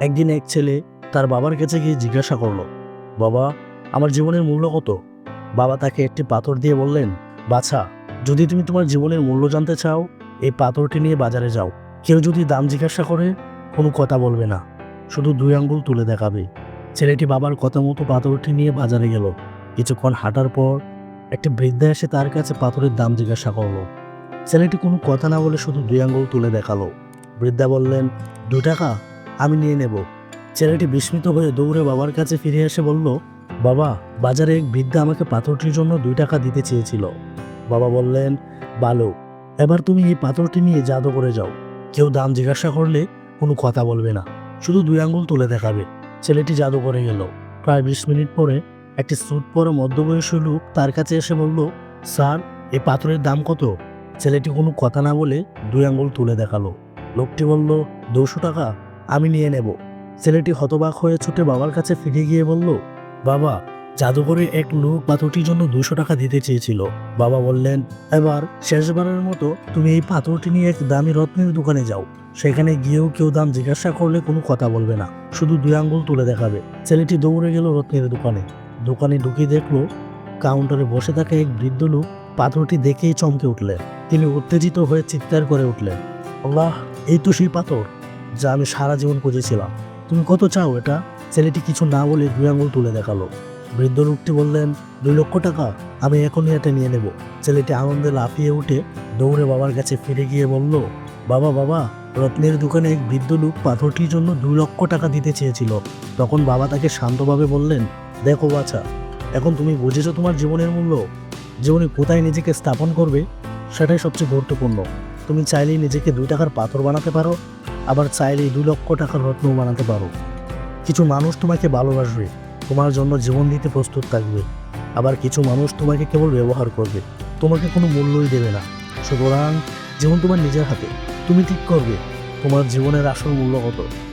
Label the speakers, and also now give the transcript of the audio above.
Speaker 1: একদিন এক ছেলে তার বাবার কাছে গিয়ে জিজ্ঞাসা করল, বাবা, আমার জীবনের মূল্য কত? বাবা তাকে একটি পাথর দিয়ে বললেন, বাছা, যদি তুমি তোমার জীবনের মূল্য জানতে চাও, এই পাথরটি নিয়ে বাজারে যাও। কেউ যদি দাম জিজ্ঞাসা করে, কোনো কথা বলবে না। শুধু দুই আঙ্গুল তুলে দেখাবে। ছেলেটি বাবার কথা মতো পাথরটি নিয়ে বাজারে গেল। কিছুক্ষণ হাঁটার পর একটি বৃদ্ধা এসে তার কাছে পাথরের দাম জিজ্ঞাসা করল। ছেলেটি কোনো কথা না বলে শুধু দুই আঙ্গুল তুলে দেখাল। বৃদ্ধা বললেন দু টাকা? আমি নিয়ে নেব। ছেলেটি বিস্মিত হয়ে দৌড়ে বাবার কাছে ফিরে এসে বলল, বাবা, বাজারে এক বৃদ্ধা আমাকে পাথরটির জন্য দুই টাকা দিতে চেয়েছিল। বাবা বললেন ভালো এবার তুমি এই পাথরটি নিয়ে জাদু করে যাও। কেউ দাম জিজ্ঞাসা করলে কোনো কথা বলবে না, শুধু দুই আঙ্গুল তুলে দেখাবে। ছেলেটি জাদু করে গেল। প্রায় বিশ মিনিট পরে একটি স্যুট পরে মধ্যবয়সী লোক তার কাছে এসে বলল, স্যার এই পাথরের দাম কত? ছেলেটি কোনো কথা না বলে দুই আঙ্গুল তুলে দেখাল। লোকটি বলল, দুশো টাকা। আমি নিয়ে নেব। ছেলেটি হতবাক হয়ে ছুটে বাবার কাছে ফিরে গিয়ে বলল, বাবা, জাদুঘরে এক লোক পাথরটির জন্য দুশো টাকা দিতে চেয়েছিল। বাবা বললেন, এবার শেষবারের মতো তুমি এই পাথরটি নিয়ে এক দামি রত্নের দোকানে যাও। সেখানে গিয়েও কেউ দাম জিজ্ঞাসা করলে কোনো কথা বলবে না, শুধু দুই আঙ্গুল তুলে দেখাবে। ছেলেটি দৌড়ে গেল রত্নের দোকানে। দোকানে ঢুকে দেখল, কাউন্টারে বসে থাকা এক বৃদ্ধ লোক পাথরটি দেখেই চমকে উঠলেন। তিনি উত্তেজিত হয়ে চিৎকার করে উঠলেন, আল্লাহ, এই তো সেই পাথর! যা আমি সারা জীবন খুঁজেছিলাম। তুমি কত চাও এটা? ছেলেটি কিছু না বলে দুই আঙুল তুলে দেখাল। বৃদ্ধ লোকটি বললেন, দুই লক্ষ টাকা, আমি এখনই এটা নিয়ে নেব। ছেলেটি আনন্দে লাফিয়ে উঠে দৌড়ে বাবার কাছে ফিরে গিয়ে বলল, বাবা বাবা, রত্নের দোকানে এক বৃদ্ধ লোক পাথরটির জন্য দুই লক্ষ টাকা দিতে চেয়েছিল। তখন বাবা তাকে শান্তভাবে বললেন, দেখো বাছা, এখন তুমি বুঝেছ তোমার জীবনের মূল্য? জীবনে কোথায় নিজেকে স্থাপন করবে? সেটাই সবচেয়ে গুরুত্বপূর্ণ। তুমি চাইলেই নিজেকে দুই টাকার পাথর বানাতে পারো আবার চাইলে দু লক্ষ টাকার রত্ন বানাতে পারো। কিছু মানুষ তোমাকে ভালোবাসবে, তোমার জন্য জীবন দিতে প্রস্তুত থাকবে। আবার কিছু মানুষ তোমাকে কেবল ব্যবহার করবে, তোমাকে কোনো মূল্যই দেবে না। সুতরাং, জীবন তোমার নিজের হাতে, তুমি ঠিক করবে, তোমার জীবনের আসল মূল্য কত?